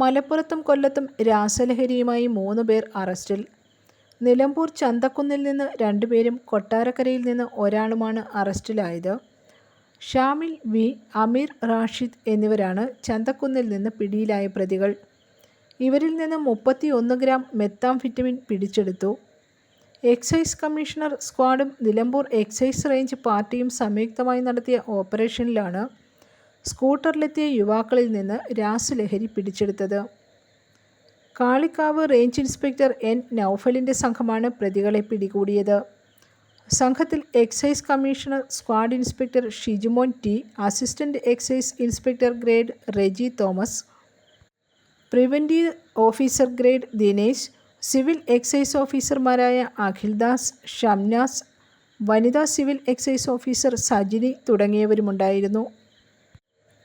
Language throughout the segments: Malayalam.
മലപ്പുറത്തും കൊല്ലത്തും രാസലഹരിയുമായി മൂന്ന് പേർ അറസ്റ്റിൽ. നിലമ്പൂർ ചന്തക്കുന്നിൽ നിന്ന് രണ്ടുപേരും കൊട്ടാരക്കരയിൽ നിന്ന് ഒരാളുമാണ് അറസ്റ്റിലായത്. ഷാമിൽ വി. അമീർ റാഷിദ് എന്നിവരാണ് ചന്തക്കുന്നിൽ നിന്ന് പിടിയിലായ പ്രതികൾ. ഇവരിൽ നിന്ന് മുപ്പത്തി ഒന്ന് ഗ്രാം മെത്താംഫിറ്റമിൻ പിടിച്ചെടുത്തു. എക്സൈസ് കമ്മീഷണർ സ്ക്വാഡും നിലമ്പൂർ എക്സൈസ് റേഞ്ച് പാർട്ടിയും സംയുക്തമായി നടത്തിയ ഓപ്പറേഷനിലാണ് സ്കൂട്ടറിലെത്തിയ യുവാക്കളിൽ നിന്ന് രാസലഹരി പിടിച്ചെടുത്തത്. കാളിക്കാവ് റേഞ്ച് ഇൻസ്പെക്ടർ എൻ നൌഫലിന്റെ സംഘമാണ് പ്രതികളെ പിടികൂടിയത്. സംഘത്തിൽ excise commissioner squad inspector Shijumon T assistant excise inspector grade Reji Thomas preventive officer grade Dinesh civil excise ഓഫീസർമാരായ അഖിൽദാസ് ഷംനാസ് വനിതാ സിവിൽ എക്സൈസ് ഓഫീസർ സജിനി തുടങ്ങിയവരുമുണ്ടായിരുന്നു.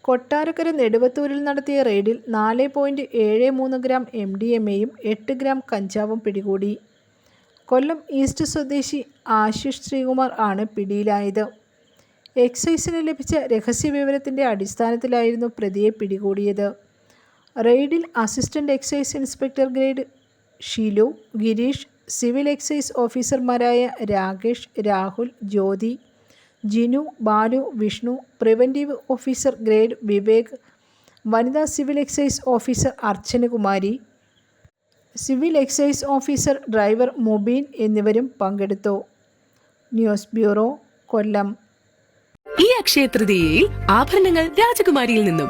കൊട്ടാരക്കര നെടുവത്തൂരിൽ നടത്തിയ റെയ്ഡിൽ നാല് പോയിന്റ് ഏഴ് മൂന്ന് ഗ്രാം എം ഡി എം എയും എട്ട് ഗ്രാം കഞ്ചാവും പിടികൂടി. കൊല്ലം ഈസ്റ്റ് സ്വദേശി ആശിഷ് ശ്രീകുമാർ ആണ് പിടിയിലായത്. എക്സൈസിന് ലഭിച്ച രഹസ്യവിവരത്തിന്റെ അടിസ്ഥാനത്തിലായിരുന്നു പ്രതിയെ പിടികൂടിയത്. റെയ്ഡിൽ assistant excise inspector grade Shilu Girish civil excise ഓഫീസർമാരായ Rakesh Rahul Jyothi Jinu Balu Vishnu preventive officer grade Vivek വനിതാ civil excise officer Archanakumari civil excise officer driver Mubeen എന്നിവരും പങ്കെടുത്തു. News bureau Kollam. ഈ അക്ഷയ തൃതീയയിൽ ആഭരണങ്ങൾ രാജകുമാരിയിൽ നിന്നും